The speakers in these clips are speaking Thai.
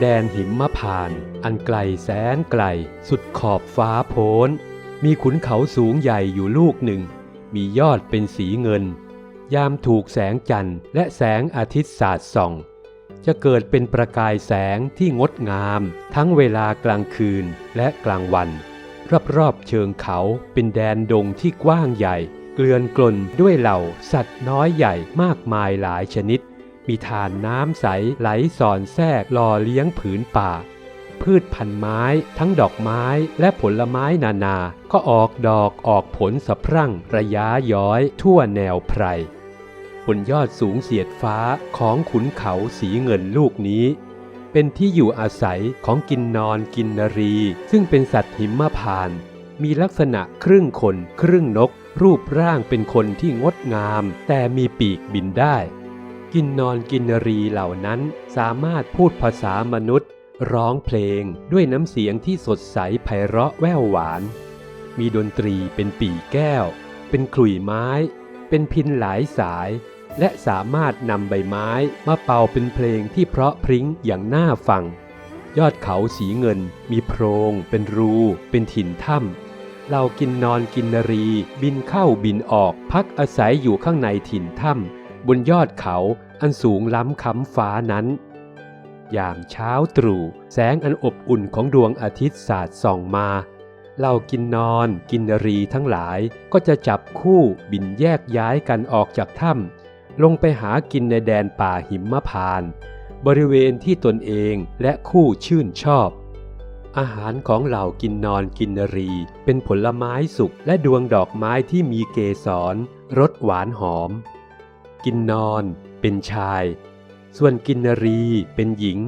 แดนหิมพาน อันไกลแสนไกล สุดขอบฟ้าโพ้น มีขุนเขาสูงใหญ่อยู่ลูกหนึ่ง มียอดเป็นสีเงิน ยามถูกแสงจันทร์และแสงอาทิตย์สาดส่อง จะเกิดเป็นประกายแสงที่งดงาม ทั้งเวลากลางคืนและกลางวัน รอบๆเชิงเขาเป็นแดนดงที่กว้างใหญ่ เกลื่อนกลนด้วยเหล่าสัตว์น้อยใหญ่มากมายหลายชนิด มีทานน้ำใสไหลสอนแทรกหล่อเลี้ยงผืนป่า พืชพันไม้ทั้งดอกไม้และผลไม้นานา ก็ออกดอกออกผลสะพรั่งระยะย้อยทั่วแนวไพรบนยอดสูงเสียดฟ้าของขุนเขาสีเงินลูกนี้ เป็นที่อยู่อาศัยของกินนอนกินนรี ซึ่งเป็นสัตว์หิมพาน มีลักษณะครึ่งคนครึ่งนก รูปร่างเป็นคนที่งดงาม แต่มีปีกบินได้ กินนอนกินนรีเหล่านั้นสามารถพูดภาษามนุษย์ ร้องเพลงด้วยน้ำเสียงที่สดใสไพเราะแว่วหวาน มีดนตรีเป็นปีแก้ว เป็นขลุ่ยไม้ เป็นพินหลายสาย และสามารถนำใบไม้มาเป่าเป็นเพลงที่เพราะพริ้งอย่างน่าฟัง ยอดเขาสีเงิน มีโพรง เป็นรู เป็นถิ่นถ้ำเรากินนอนกินนรี บินเข้าบินออกพักอาศัยอยู่ข้างในถิ่นถ้ำ บนยอดเขาอันสูงล้ำค้ำฟ้านั้น ยามเช้าตรู่แสงอันอบอุ่นของดวงอาทิตย์สาดส่องมาเรากินนอนกินนรีทั้งหลายก็จะจับคู่บินแยกย้ายกันออกจากถ้ำลงไปหากินในแดนป่าหิมพานต์บริเวณที่ตนเองและคู่ชื่นชอบ อาหารของเหล่ากินนอนกินนรี เป็นผลไม้สุกและดวงดอกไม้ที่มีเกสรรสหวานหอม กินนอนเป็นชาย ส่วนกินนรีเป็นหญิง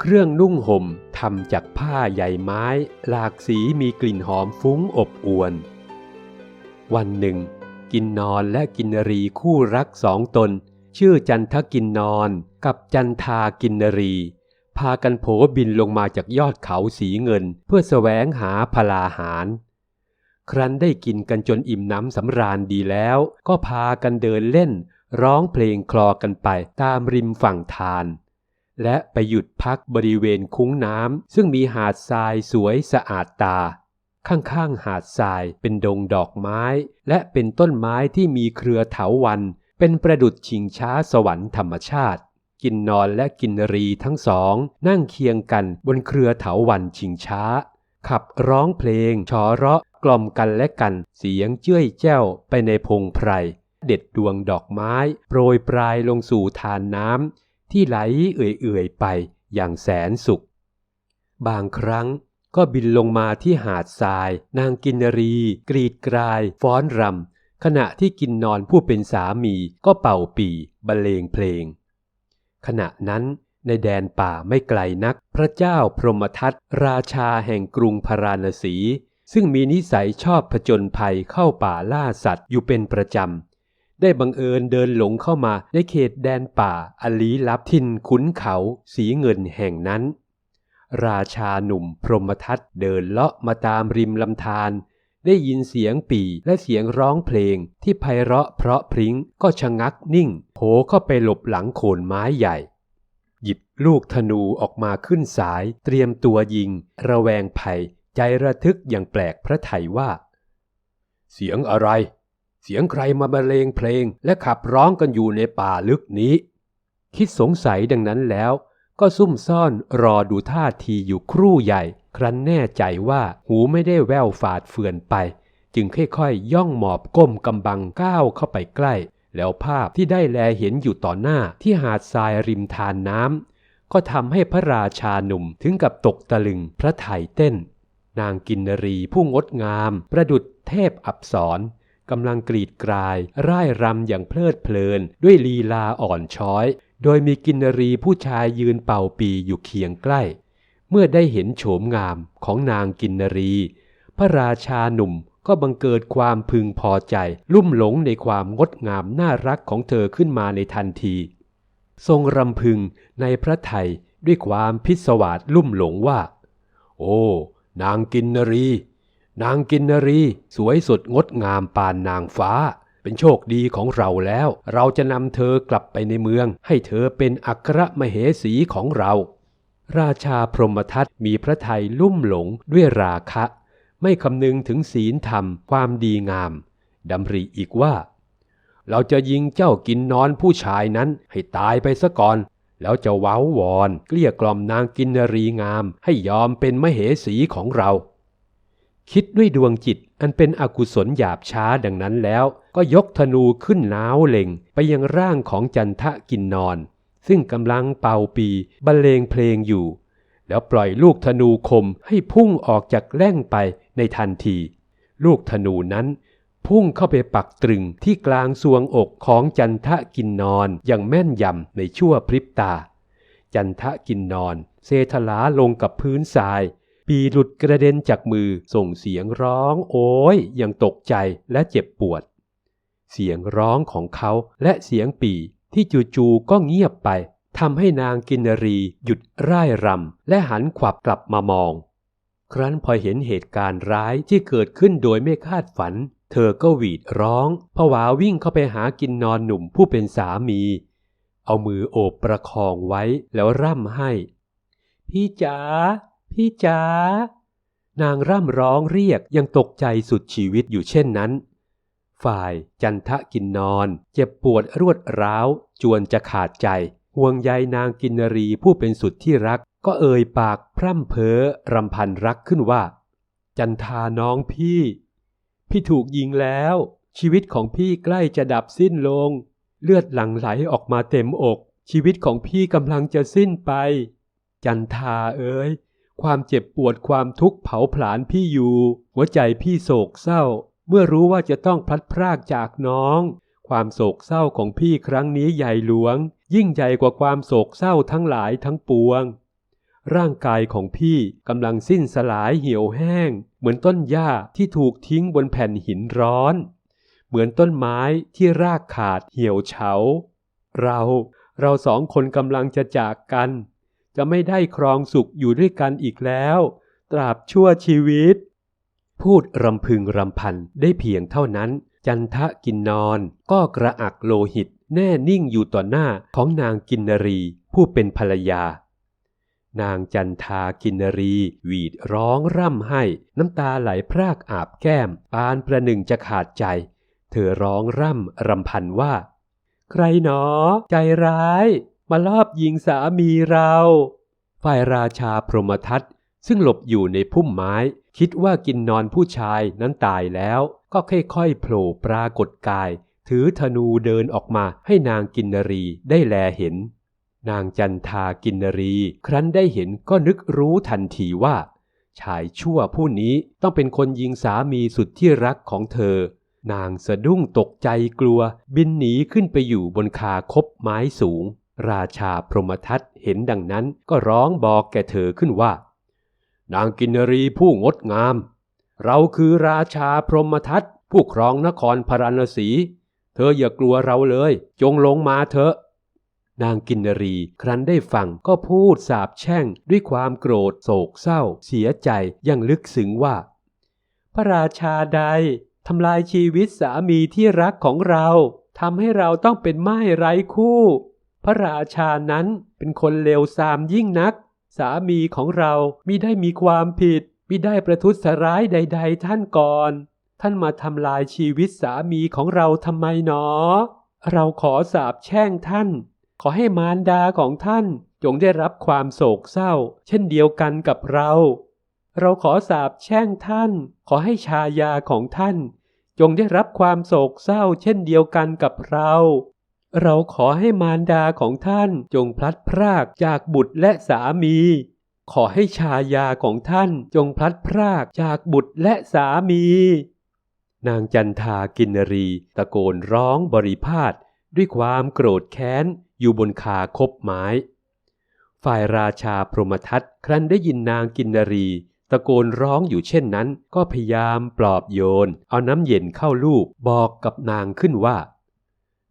เครื่องนุ่งห่มทำจากผ้าใยไม้ หลากสีมีกลิ่นหอมฟุ้งอบอวน วันหนึ่ง กินนอนและกินนรีคู่รักสองตน ชื่อจันทกินนอนกับจันทากินนรี พากันโผบินลงมาจากยอดเขาสีเงินเพื่อแสวงหาพลาหารครั้นได้กินกันจนอิ่มน้ำสำราญดีแล้ว ก็พากันเดินเล่น ร้องเพลงคลอกันไปตามริมฝั่งทาน และไปหยุดพักบริเวณคุ้งน้ำซึ่งมีหาดทรายสวยสะอาดตา ข้างๆหาดทรายเป็นดงดอกไม้ และเป็นต้นไม้ที่มีเครือเถาวัน เป็นประดุจชิงช้าสวรรค์ธรรมชาติ กินนอนและกินรีทั้งสอง นั่งเคียงกันบนเครือเถาวันชิงช้า ขับร้องเพลงชอเราะกล่อมกันและกันเสียงเจ้ยแจ้วไปในพงไพร เด็ดดวงดอกไม้ โปรยปลายลงสู่ทานน้ำที่ไหลเอื่อยๆไปอย่างแสนสุข บางครั้งก็บินลงมาที่หาดทราย นางกินรี กรีดกราย ฟ้อนรำขณะที่กินนอนผู้เป็นสามีก็เป่าปีบรรเลงเพลง ขณะนั้นในแดนป่าไม่ไกลนัก พระเจ้าพรหมทัตราชาแห่งกรุงพาราณสี ซึ่งมีนิสัยชอบผจญภัยเข้าป่าล่าสัตว์อยู่เป็นประจำ ได้บังเอิญเดินหลงเข้ามาในเขตแดนป่าอลีลับทินขุนเขาสีเงินแห่งนั้น ราชาหนุ่มพรหมทัตเดินเลาะมาตามริมลำธารได้ยินเสียงปีและเสียงร้องเพลงที่ไพเราะเพราะพริ้งก็ชะงักนิ่งโผเข้าไปหลบหลังโคนไม้ใหญ่ หยิบลูกธนูออกมาขึ้นสาย เตรียมตัวยิง ระแวงภัย ใจระทึกอย่างแปลกพระไถยว่า เสียงอะไร เสียงใครมาบรรเลงเพลงและขับร้องกันอยู่ในป่าลึกนี้ คิดสงสัยดังนั้นแล้ว ก็ซุ่มซ่อนรอดูท่าทีอยู่ครู่ใหญ่ ครั้นแน่ใจว่าหูไม่ได้แววฝาดเฟือนไป จึงค่อยๆย่องหมอบก้มกำบังก้าวเข้าไปใกล้ แล้วภาพที่ได้แลเห็นอยู่ต่อหน้าที่หาดทรายริมทานน้ำก็ทำให้พระราชาหนุ่มถึงกับตกตะลึงพระไถยเต้น นางกินรีผู้งดงาม ประดุจเทพอับสร กำลังกรีดกราย ร่ายรำอย่างเพลิดเพลิน ด้วยลีลาอ่อนช้อย โดยมีกินนรีผู้ชายยืนเป่าปีอยู่เคียงใกล้ เมื่อได้เห็นโฉมงามของนางกินนรี พระราชาหนุ่มก็บังเกิดความพึงพอใจ ลุ่มหลงในความงดงามน่ารักของเธอขึ้นมาในทันที ทรงรำพึงในพระไทยด้วยความพิศวาสลุ่มหลงว่า โอ้ นางกินนรี นางกินนรี สวยสดงดงามปานนางฟ้า เป็นโชคดีของเราแล้ว เราจะนำเธอกลับไปในเมือง ให้เธอเป็นอัครมเหสีของเรา ราชาพรหมทัตมีพระทัยลุ่มหลงด้วยราคะ ไม่คำนึงถึงศีลธรรมความดีงามดำริอีกว่า เราจะยิงเจ้ากินนอนผู้ชายนั้นให้ตายไปซะก่อน แล้วจะเว้าวอน เกลี้ยกล่อมนางกินนรีงามให้ยอมเป็นมเหสีของเรา คิดด้วยดวงจิตอันเป็นอกุศลหยาบช้าดังนั้นแล้ว ก็ยกธนูขึ้นน้าวเล็งไปยังร่างของจันทะกินนอน ซึ่งกำลังเป่าปีบรรเลงเพลงอยู่ แล้วปล่อยลูกธนูคมให้พุ่งออกจากแล่งไปในทันที ลูกธนูนั้น พุ่งเข้าไปปักตรึงที่กลางสวงอกของจันทะกินนอนอย่างแม่นยำในชั่วพริบตา จันทะกินนอน เซทลาลงกับพื้นทราย ปีหลุดกระเด็นจากมือส่งเสียงร้องโอยอย่างตกใจและเจ็บปวด เสียงร้องของเขาและเสียงปีที่จู่ๆก็เงียบไปทำให้นางกินนรีหยุดร่ายรำและหันขวับกลับมามอง ครั้นพอเห็นเหตุการณ์ร้ายที่เกิดขึ้นโดยไม่คาดฝัน เธอก็หวีดร้องผวาวิ่งเข้าไปหากินนอนหนุ่มผู้เป็นสามี เอามือโอบประคองไว้แล้วร่ำให้ พี่จ๋า พี่จ๋านางร่ำร้องเรียกยังตกใจสุดชีวิตอยู่เช่นนั้น ฝ่ายจันทะกินนอน เจ็บปวดรวดร้าว จวนจะขาดใจ ห่วงใยนางกินรีผู้เป็นสุดที่รัก ก็เอ่ยปากพร่ำเพ้อรำพันรักขึ้นว่า จันทาน้องพี่ พี่ถูกยิงแล้ว ชีวิตของพี่ใกล้จะดับสิ้นลง เลือดหลั่งไหลออกมาเต็มอก ชีวิตของพี่กำลังจะสิ้นไป จันทาเอ๋ย ความเจ็บปวดความทุกข์เผาผลาญพี่อยู่ หัวใจพี่โศกเศร้า เมื่อรู้ว่าจะต้องพลัดพรากจากน้อง ความโศกเศร้าของพี่ครั้งนี้ใหญ่หลวง ยิ่งใหญ่กว่าความโศกเศร้าทั้งหลายทั้งปวง ร่างกายของพี่กำลังสิ้นสลายเหี่ยวแห้ง เหมือนต้นหญ้าที่ถูกทิ้งบนแผ่นหินร้อน เหมือนต้นไม้ที่รากขาดเหี่ยวเฉา เรา เราสองคนกำลังจะจากกัน จะไม่ได้ครองสุขอยู่ด้วยกันอีกแล้ว ตราบชั่วชีวิต พูดรำพึงรำพันได้เพียงเท่านั้น จันทะกินนอนก็กระอักโลหิตแน่นิ่งอยู่ต่อหน้าของนางกินนรี ผู้เป็นภรรยา นางจันทากินนรี หวีดร้องร่ำให้น้ำตาไหลพรากอาบแก้ม ปานประหนึ่งจะขาดใจ เธอร้องร่ำรำพันว่า ใครหนอ ใจร้าย มาลอบยิงสามีเรา ฝ่ายราชาพรหมทัตซึ่งหลบอยู่ในพุ่มไม้ คิดว่ากินนอนผู้ชายนั้นตายแล้ว ก็ค่อยๆโผล่ปรากฏกาย ถือธนูเดินออกมาให้นางกินนรีได้แลเห็น นางจันทากินนรี ครั้นได้เห็นก็นึกรู้ทันทีว่า ชายชั่วผู้นี้ต้องเป็นคนยิงสามีสุดที่รักของเธอ นางสะดุ้งตกใจกลัว บินหนีขึ้นไปอยู่บนคาคบไม้สูง ราชาพรหมทัตเห็นดังนั้นก็ร้องบอกแก่เธอขึ้นว่า นางกินรีผู้งดงาม เราคือราชาพรหมทัตผู้ครองนครพาราณสี เธออย่ากลัวเราเลย จงลงมาเถอะ นางกินรีครั้นได้ฟังก็พูดสาบแช่งด้วยความโกรธโศกเศร้า เสียใจอยังลึกซึ้งว่า พระราชาใดทำลายชีวิตสามีที่รักของเราทำให้เราต้องเป็นไม้ไร้คู่ พระราชานั้นเป็นคนเลวทรามยิ่งนัก สามีของเรามิได้มีความผิดมิได้ประทุษร้ายใด ๆ ท่านก่อน ท่านมาทำลายชีวิตสามีของเราทำไมหนอ เราขอสาบแช่งท่าน ขอให้มารดาของท่านจงได้รับความโศกเศร้า เช่นเดียวกันกับเรา เราขอสาบแช่งท่าน ขอให้ชายาของท่าน จงได้รับความโศกเศร้า เช่นเดียวกันกับเรา เราขอให้มารดาของท่านจงพลัดพรากจากบุตรและสามี ขอให้ชายาของท่านจงพลัดพรากจากบุตรและสามี นางจันทากินนรี ตะโกนร้องบริพาทด้วยความโกรธแค้นอยู่บนคาคบไม้ ฝ่ายราชาพรหมทัตครั้นได้ยินนางกินนรี ตะโกนร้องอยู่เช่นนั้น ก็พยายามปลอบโยน เอาน้ำเย็นเข้าลูบบอกกับนางขึ้นว่า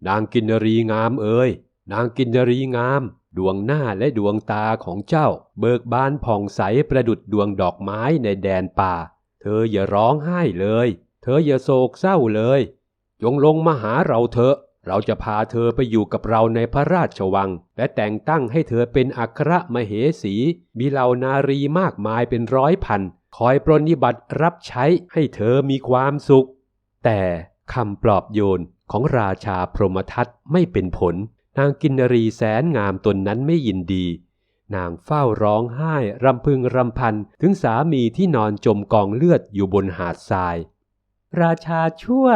นางกินรีงามเอ๋ยนางกินนรีงาม ดวงหน้าและดวงตาของเจ้า เบิกบานผ่องใสประดุดดวงดอกไม้ในแดนป่า เธออย่าร้องไห้เลย เธออย่าโศกเศร้าเลย จงลงมาหาเราเถอะ เราจะพาเธอไปอยู่กับเราในพระราชวัง และแต่งตั้งให้เธอเป็นอัครมเหสี มีเหล่านารีมากมายเป็นร้อยพัน คอยปรนนิบัติรับใช้ให้เธอมีความสุข แต่คำปลอบโยน ของราชาพรหมทัตไม่เป็นผล นางกินรีแสนงามตนนั้นไม่ยินดี นางเฝ้าร้องไห้รำพึงรำพันถึงสามีที่นอนจมกองเลือดอยู่บนหาดทราย ราชาชั่ว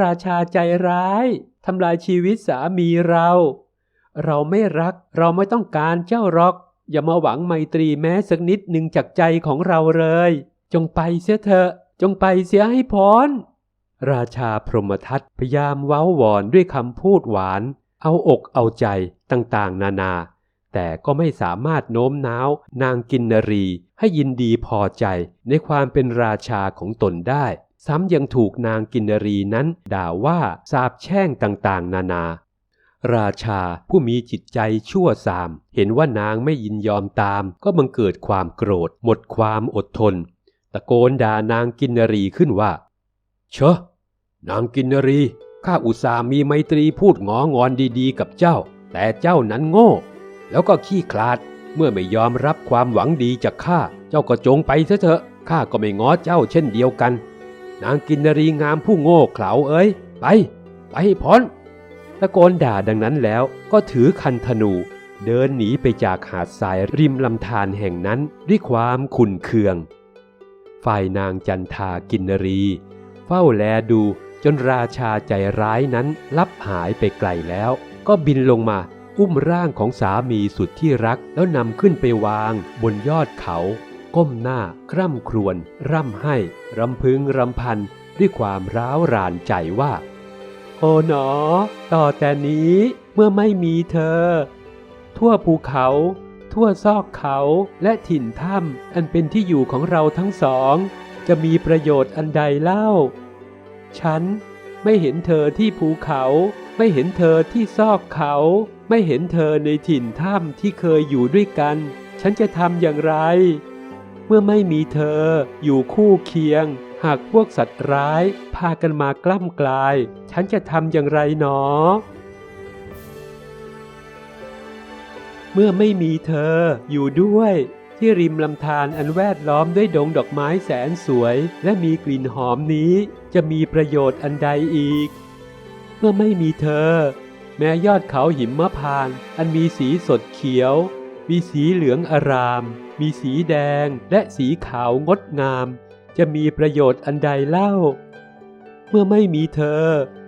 ราชาใจร้ายทำลายชีวิตสามีเรา เราไม่รักเราไม่ต้องการเจ้าหรอก อย่ามาหวังไมตรีแม้สักนิดหนึ่งจากใจของเราเลย จงไปเสียเถอะ จงไปเสียให้พ้น ราชาพรหมทัตพยายามเว้าวอนด้วยคำพูดหวาน เอาอกเอาใจต่างๆ นานา แต่ก็ไม่สามารถโน้มน้าวนางกินนรีให้ยินดีพอใจในความเป็นราชาของตนได้ ซ้ำยังถูกนางกินนรีนั้นด่าว่าสาบแช่งต่างๆ นานา ราชาผู้มีจิตใจชั่วสาม เห็นว่านางไม่ยินยอมตาม ก็บังเกิดความโกรธ หมดความอดทน ตะโกนด่านางกินนรีขึ้นว่าเชอะ นางกินนรีข้าอุตส่ามีไมตรีพูดงองอนดีๆ กับเจ้า แต่เจ้านั้นโง่ แล้วก็ขี้คลาด เมื่อไม่ยอมรับความหวังดีจากข้า เจ้าก็จงไปเถอะเถอะข้าก็ไม่ง้อเจ้าเช่นเดียวกัน นางกินนรีงามผู้โง่เขลาเอ้ย ไป ไปให้พ้นตะโกนด่าดังนั้นแล้วก็ถือคันธนู เดินหนีไปจากหาดทรายริมลำธารแห่งนั้นด้วยความขุนเคือง ฝ่ายนางจันทากินนรี เฝ้าแลดู จนราชาใจร้ายนั้นลับหายไปไกลแล้ว ก็บินลงมา อุ้มร่างของสามีสุดที่รักแล้วนำขึ้นไปวาง บนยอดเขา ก้มหน้า คร่ำครวญร่ำให้รำพึงรำพัน ด้วยความร้าวรานใจว่า โอ๋หนอ ต่อแต่นี้เมื่อไม่มีเธอ ทั่วภูเขา ทั่วซอกเขาและถิ่นถ้ำอันเป็นที่อยู่ของเราทั้งสอง จะมีประโยชน์อันใดเล่า ฉันไม่เห็นเธอที่ภูเขา ไม่เห็นเธอที่ซอกเขา ไม่เห็นเธอในถิ่นถ้ำที่เคยอยู่ด้วยกัน ฉันจะทำอย่างไร เมื่อไม่มีเธออยู่คู่เคียง หากพวกสัตว์ร้ายพากันมากล้ำกลาย ฉันจะทำอย่างไรหนอ เมื่อไม่มีเธออยู่ด้วย ที่ริมลำธารอันแวดล้อมด้วยดงดอกไม้แสนสวย และมีกลิ่นหอมนี้จะมีประโยชน์อันใดอีก เมื่อไม่มีเธอ แม้ยอดเขาหิมมะพานต์อันมีสีสดเขียว มีสีเหลืองอาราม มีสีแดงและสีขาวงดงาม จะมีประโยชน์อันใดเล่า เมื่อไม่มีเธอ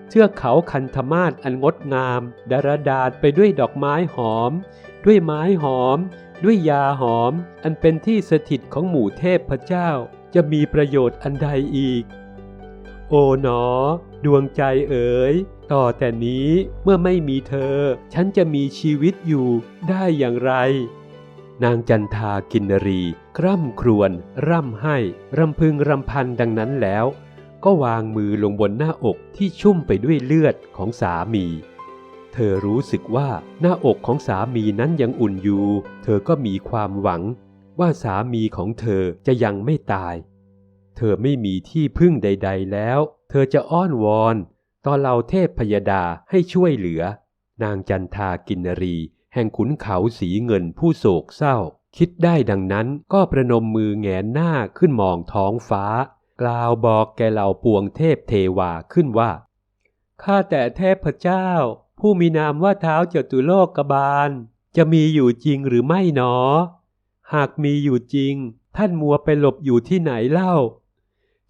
เทือกเขาคันธมาศอันงดงาม ดารดาษไปด้วยดอกไม้หอม ด้วยไม้หอม ด้วยยาหอม อันเป็นที่สถิตของหมู่เทพพระเจ้า จะมีประโยชน์อันใดอีก โอ๋หนอ ดวงใจเอ๋ย ต่อแต่นี้เมื่อไม่มีเธอ ฉันจะมีชีวิตอยู่ได้อย่างไร นางจันทากินนรี คร่ำครวญร่ำให้ รำพึงรำพันดังนั้นแล้ว ก็วางมือลงบนหน้าอกที่ชุ่มไปด้วยเลือดของสามี เธอรู้สึกว่าหน้าอกของสามีนั้นยังอุ่นอยู่ เธอก็มีความหวัง ว่าสามีของเธอจะยังไม่ตาย เธอไม่มีที่พึ่งใด ๆ แล้ว เธอจะอ้อนวอนต่อเหล่าเทพพยดาให้ช่วยเหลือ นางจันทากินรี แห่งขุนเขาสีเงินผู้โศกเศร้า คิดได้ดังนั้นก็ประนมมือแงนหน้าขึ้นมองท้องฟ้า กล่าวบอกแกเหล่าปวงเทพเทวาขึ้นว่าข้าแต่เทพเจ้า ผู้มีนามว่าเท้าจตุโลกบาล จะมีอยู่จริงหรือไม่หนอ หากมีอยู่จริง ท่านมัวไปหลบอยู่ที่ไหนเล่า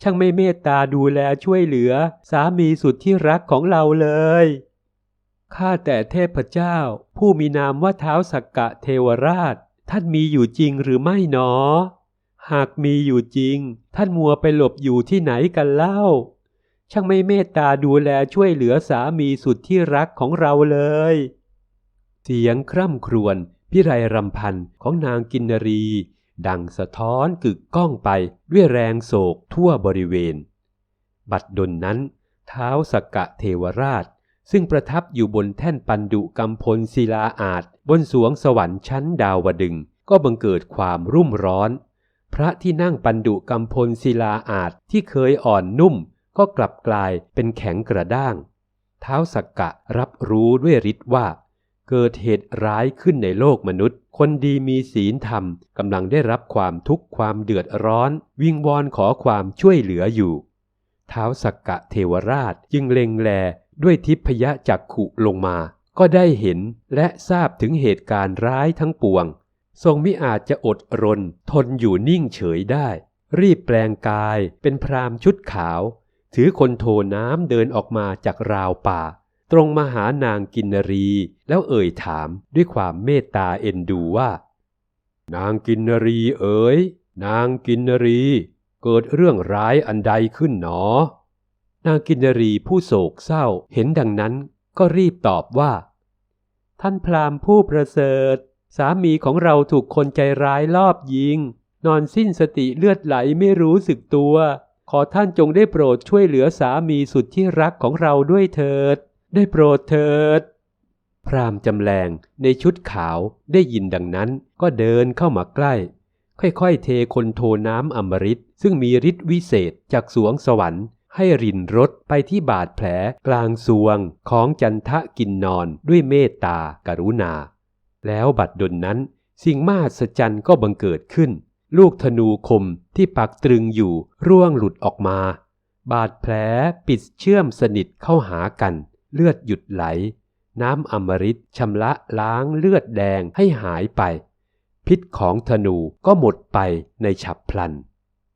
ช่างไม่เมตตาดูแลช่วยเหลือ สามีสุดที่รักของเราเลยข้าแต่เทพเจ้า ผู้มีนามว่าเท้าสักกะเทวราช ท่านมีอยู่จริงหรือไม่หนอ หากมีอยู่จริง ท่านมัวไปหลบอยู่ที่ไหนกันเล่า ช่างไม่เมตตาดูแลช่วยเหลือสามีสุดที่รักของเราเลย เสียงคร่ำครวญพิไรรำพันของนางกินนรี ดังสะท้อนกึกก้องไปด้วยแรงโศกทั่วบริเวณ บัดดลนั้น เท้าสกกะเทวราช ซึ่งประทับอยู่บนแท่นปันดุกำพลศิลาอาจบนสวงสวรรค์ชั้นดาวดึงก็บังเกิดความรุ่มร้อน พระที่นั่งปันดุกำพลศิลาอาจที่เคยอ่อนนุ่ม ก็กลับกลายเป็นแข็งกระด้างทท้าสักกะรับรู้ด้วยฤทธิ์ว่า เกิดเหตุร้ายขึ้นในโลกมนุษย์ คนดีมีศีลธรรมกำลังได้รับความทุกข์ความเดือดร้อน วิงวอนขอความช่วยเหลืออยู่ เท้าสักกะเทวราชจึงเล็งแลด้วยทิพยจักขุลงมา ก็ได้เห็นและทราบถึงเหตุการณ์ร้ายทั้งปวง ทรงมิอาจจะอดรน ทนอยู่นิ่งเฉยได้ รีบแปลงกายเป็นพรามชุดขาว ถือคนโทน้ำเดินออกมาจากราวป่า ตรงมาหานางกินนรี แล้วเอ่ยถามด้วยความเมตตาเอ็นดูว่า นางกินนรีเอ๋ย นางกินนรี เกิดเรื่องร้ายอันใดขึ้นหนอ นางกินนรีผู้โศกเศร้าเห็นดังนั้นก็รีบตอบว่า ท่านพราหมณ์ผู้ประเสริฐ สามีของเราถูกคนใจร้ายลอบยิง นอนสิ้นสติเลือดไหลไม่รู้สึกตัว ขอท่านจงได้โปรดช่วยเหลือสามีสุดที่รักของเราด้วยเถิด ได้โปรดเถิด พราหมณ์จำแรงในชุดขาวได้ยินดังนั้นก็เดินเข้ามาใกล้ ค่อยๆเทคนโทน้ำอมฤตซึ่งมีฤทธิ์วิเศษจากสวงสวรรค์ ให้รินรถไปที่บาดแผลกลางสวงของจันทะกินนอนด้วยเมตตากรุณา แล้วบัดดลนั้นสิ่งมหัศจรรย์ก็บังเกิดขึ้น ลูกธนูคมที่ปักตรึงอยู่ร่วงหลุดออกมา บาดแผลปิดเชื่อมสนิทเข้าหากัน เลือดหยุดไหล น้ำอมฤตชำระล้างเลือดแดงให้หายไป พิษของธนูก็หมดไปในฉับพลัน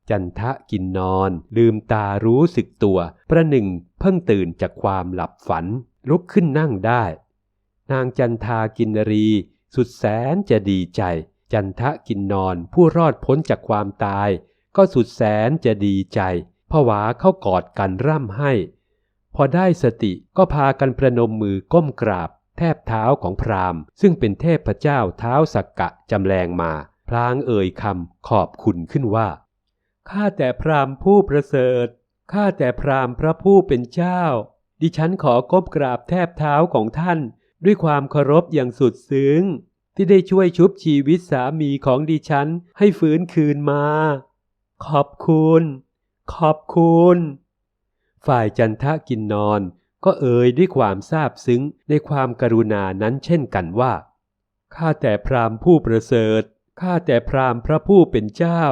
จันทะกินนอน ลืมตารู้สึกตัว ประหนึ่งเพิ่งตื่นจากความหลับฝัน ลุกขึ้นนั่งได้ นางจันทากินรีสุดแสนจะดีใจ จันทะกินนอนผู้รอดพ้นจากความตาย ก็สุดแสนจะดีใจผวาเข้ากอดกันร่ำให้ พอได้สติก็พากันประนมมือก้มกราบ แทบเท้าของพราหมณ์ ซึ่งเป็นเทพเจ้าเท้าสักกะจำแรงมา พลางเอ่ยคำขอบคุณขึ้นว่าข้าแต่พราหมณ์ผู้ประเสริฐข้าแต่พราหมณ์พระผู้เป็นเจ้า ดิฉันขอก้มกราบแทบเท้าของท่าน ด้วยความเคารพอย่างสุดซึ้ง ที่ได้ช่วยชุบชีวิตสามีของดิฉันให้ฟื้นคืนมา ขอบคุณ ขอบคุณ ฝ่ายจันทะกินนอนก็เอ่ยด้วยความซาบซึ้งในความกรุณานั้นเช่นกันว่า ข้าแต่พราหมณ์ผู้ประเสริฐ ข้าแต่พราหมณ์พระผู้เป็นเจ้า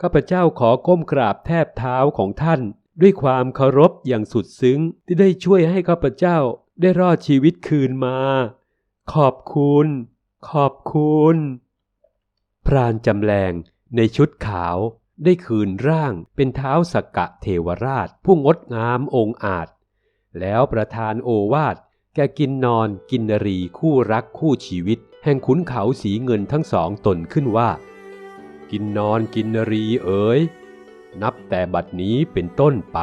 ข้าพเจ้าขอก้มกราบแทบเท้าของท่าน ด้วยความเคารพอย่างสุดซึ้งที่ได้ช่วยให้ข้าพเจ้าได้รอดชีวิตคืนมา ขอบคุณ ขอบคุณ พรานจำแรงในชุดขาวได้คืนร่างเป็นเท้าสกกะเทวราชผู้งดงามองอาจ แล้วประธานโอวาทแกกินนอนกินนรีคู่รักคู่ชีวิต แห่งขุนเขาสีเงินทั้งสองตนขึ้นว่า กินนอนกินนรีเอ๋ยนับแต่บัดนี้เป็นต้นไป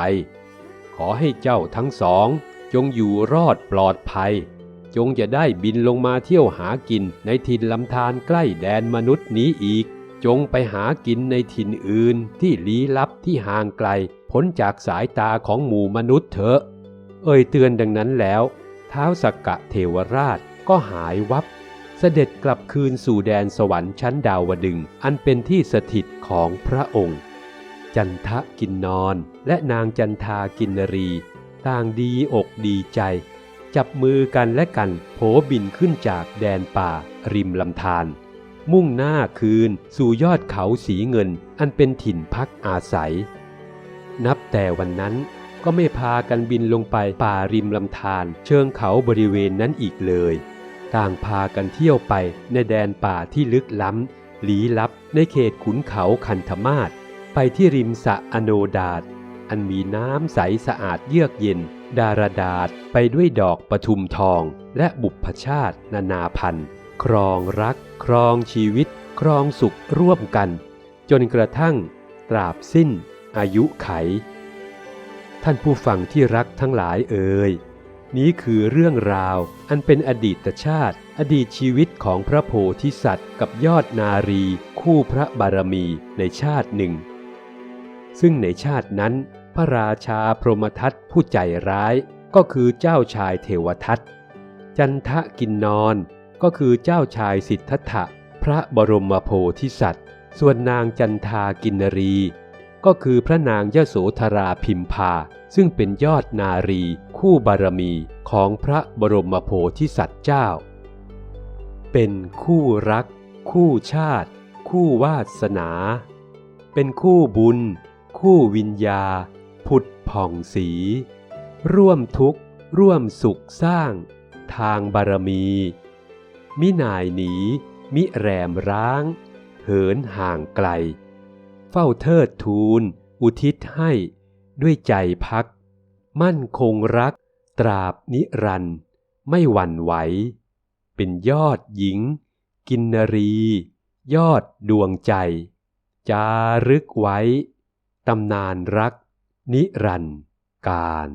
ขอให้เจ้าทั้งสอง จงอยู่รอดปลอดภัย จงจะได้บินลงมาเที่ยวหากินในถิ่นลำธารใกล้แดนมนุษย์นี้อีก จงไปหากินในถิ่นอื่นที่ลี้ลับที่ห่างไกลพ้นจากสายตาของหมู่มนุษย์เถอะ เอ่ยเตือนดังนั้นแล้ว ท้าวสักกะเทวราชก็หายวับ เสด็จกลับคืนสู่แดนสวรรค์ชั้นดาวดึงอันเป็นที่สถิตของพระองค์ จันทะกินนอนและนางจันทากินนรี ต่างดีอกดีใจ จับมือกันและกันโผบินขึ้นจากแดนป่า ริมลำธารมุ่งหน้าคืนสู่ยอดเขาสีเงินอันเป็นถิ่นพักอาศัย นับแต่วันนั้นก็ไม่พากันบินลงไปป่าริมลำธารเชิงเขาบริเวณนั้นอีกเลย ต่างพากันเที่ยวไปในแดนป่าที่ลึกล้ำลี้ลับในเขตขุนเขาคันธมาศไปที่ริมสระอโนดาตอันมีน้ำใสสะอาดเยือกเย็น ดารดาษไปด้วยดอกปทุมทอง และบุพชาตินานาพันธ์ครองรัก ครองชีวิต ครองสุขร่วมกัน จนกระทั่ง ตราบสิ้น อายุไข ท่านผู้ฟังที่รักทั้งหลายเอ่ยนี้คือเรื่องราวอันเป็นอดีตชาติ อดีตชีวิตของพระโพธิสัตว์ กับยอดนารี คู่พระบารมีในชาติหนึ่ง ซึ่งในชาตินั้น พระราชาพรหมทัตผู้ใจร้ายก็คือเจ้าชายเทวทัต จันทะกินนอนก็คือเจ้าชายสิทธัตถะพระบรมโพธิสัตว์ ส่วนนางจันทากินนรี ก็คือพระนางยโสธราพิมพา ซึ่งเป็นยอดนารีคู่บารมีของพระบรมโพธิสัตว์เจ้า เป็นคู่รัก คู่ชาติ คู่วาสนา เป็นคู่บุญ คู่วิญญา ผุดผ่องสี ร่วมทุกข์ ร่วมสุขสร้าง ทางบารมี มิหนายหนี มิแรมร้าง เหินห่างไกล เฝ้าเทิดทูล อุทิศให้ ด้วยใจพัก มั่นคงรัก ตราบนิรันดร์ไม่หวั่นไหว เป็นยอดหญิง กินนรี ยอดดวงใจ จารึกไว้ ตำนานรัก นิรันดร์การ